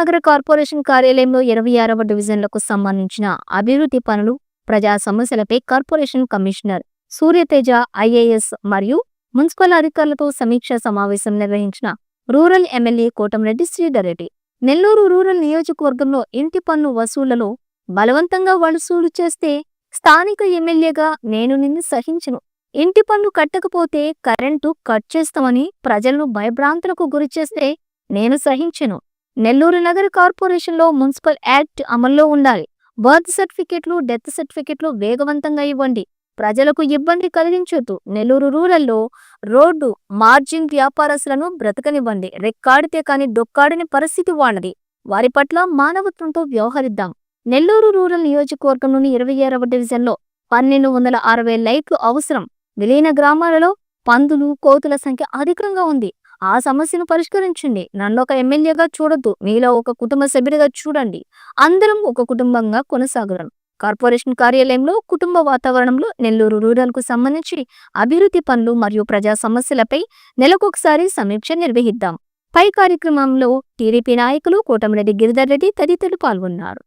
నగర కార్పొరేషన్ కార్యాలయంలో ఇరవై ఆరవ డివిజన్లకు సంబంధించిన అభివృద్ధి పనులు ప్రజా సమస్యలపై కార్పొరేషన్ కమిషనర్ సూర్యతేజ ఐఏఎస్ మరియు మున్సిపల్ అధికారులతో సమీక్షా సమావేశం నిర్వహించిన rural MLA Kotamreddy Sridhar Reddy Nellore rural నియోజకవర్గంలో ఇంటి పన్ను వసూళ్ళలో బలవంతంగా వసూలు చేస్తే స్థానిక ఎమ్మెల్యేగా నేను నిన్ను సహించను. ఇంటి పన్ను కట్టకపోతే కరెంటు కట్ చేస్తామని ప్రజలను భయభ్రాంతులకు గురిచేస్తే నేను సహించను. నెల్లూరు నగర కార్పొరేషన్లో మున్సిపల్ యాక్ట్ అమల్లో ఉండాలి. బర్త్ సర్టిఫికెట్లు డెత్ సర్టిఫికెట్లు వేగవంతంగా ఇవ్వండి. ప్రజలకు ఇబ్బంది కలిగించొద్దు. నెల్లూరు రూరల్లో రోడ్డు మార్జిన్ వ్యాపారస్తులను బ్రతకనివ్వండి. రెక్కాడితే కాని డొక్కాడని పరిస్థితి వాళ్ళది. వారి పట్ల మానవత్వంతో వ్యవహరిద్దాం. నెల్లూరు రూరల్ నియోజకవర్గంలోని ఇరవై ఆరవ డివిజన్లో పన్నెండు వందల అరవై లైట్లు అవసరం. విలీన గ్రామాలలో పందులు కోతుల సంఖ్య అధికంగా ఉంది. ఆ సమస్యను పరిష్కరించండి. నన్ను ఒక ఎమ్మెల్యేగా చూడొద్దు. మీలో ఒక కుటుంబ సభ్యుడిగా చూడండి. అందరం ఒక కుటుంబంగా కొనసాగలను కార్పొరేషన్ కార్యాలయంలో కుటుంబ వాతావరణంలో నెల్లూరు రూరల్కు సంబంధించి అభివృద్ధి పనులు మరియు ప్రజా సమస్యలపై నెలకొకసారి సమీక్ష నిర్వహిద్దాం. పై కార్యక్రమంలో టీడీపీ నాయకులు కోటమిరెడ్డి గిరిధర్ రెడ్డి తదితరులు పాల్గొన్నారు.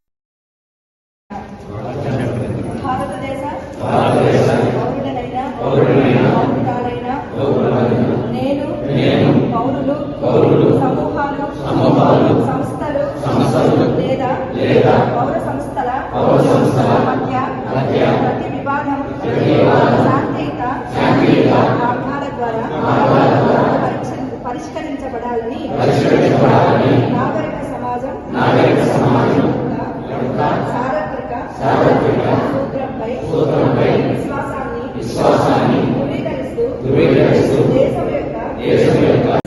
భారతదేశ సమాజం సార్వత్రిక సూత్రంపై విశ్వాసాన్ని ధృవీకరిస్తూ దేశం యొక్క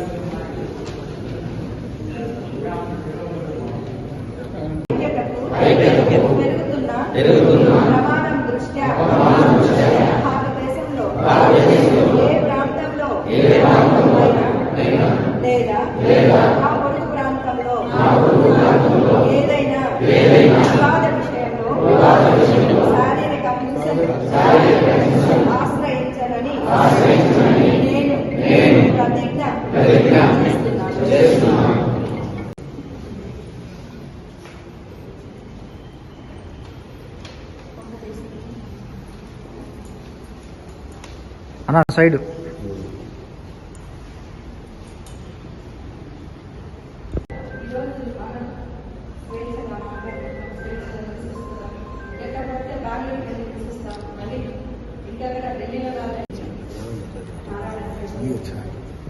ఐక్యతకు పెరుగుతున్న ప్రమాణం దృష్ట్యా భారతదేశంలో ఏ ప్రాంతంలో అయినా లేదా అన్న సైడ్.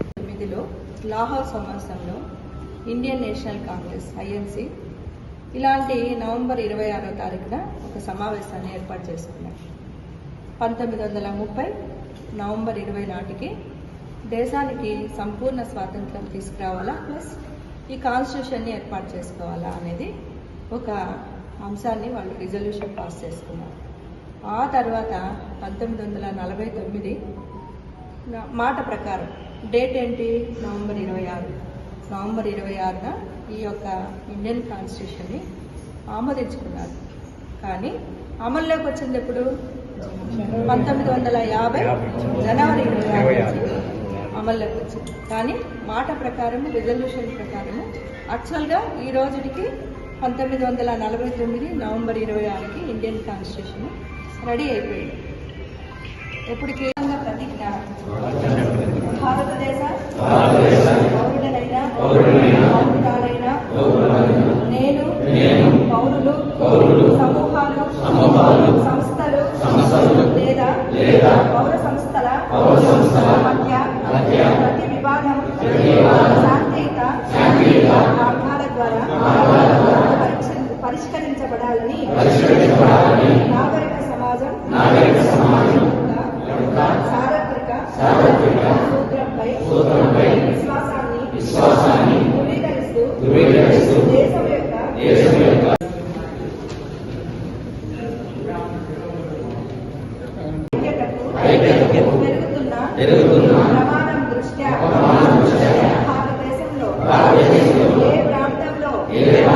తొమ్మిదిలో లాహోర్ సంవత్సరంలో ఇండియన్ నేషనల్ కాంగ్రెస్ ఐఎన్సి ఇలాంటి నవంబర్ ఇరవై ఆరో తారీఖున ఒక సమావేశాన్ని ఏర్పాటు చేసుకున్నాం పంతొమ్మిది వందల ముప్పై నవంబర్ ఇరవై నాటికి దేశానికి సంపూర్ణ స్వాతంత్రం తీసుకురావాలా? ప్లస్ ఈ కాన్స్టిట్యూషన్ని ఏర్పాటు చేసుకోవాలా అనేది ఒక అంశాన్ని వాళ్ళు రిజల్యూషన్ పాస్ చేసుకున్నారు. ఆ తర్వాత పంతొమ్మిది వందల నలభై తొమ్మిది మాట ప్రకారం డేట్ ఏంటి? నవంబర్ ఇరవై ఆరు. నవంబర్ ఇరవై ఆరున ఈ యొక్క ఇండియన్ కాన్స్టిట్యూషన్ని ఆమోదించుకున్నారు. కానీ అమల్లోకి వచ్చింది ఎప్పుడు? పంతొమ్మిది వందల యాభై జనవరి ఇరవై అమల్లోకి వచ్చింది. కానీ మాట ప్రకారం రిజల్యూషన్ ప్రకారం యాక్చువల్గా ఈ రోజుకి పంతొమ్మిది వందల నలభై తొమ్మిది నవంబర్ ఇరవై ఆరుకి ఇండియన్ కాన్స్టిట్యూషన్ రెడీ అయిపోయింది. ఎప్పటికీ ప్రతిజ్ఞ. భారతదేశ Amen.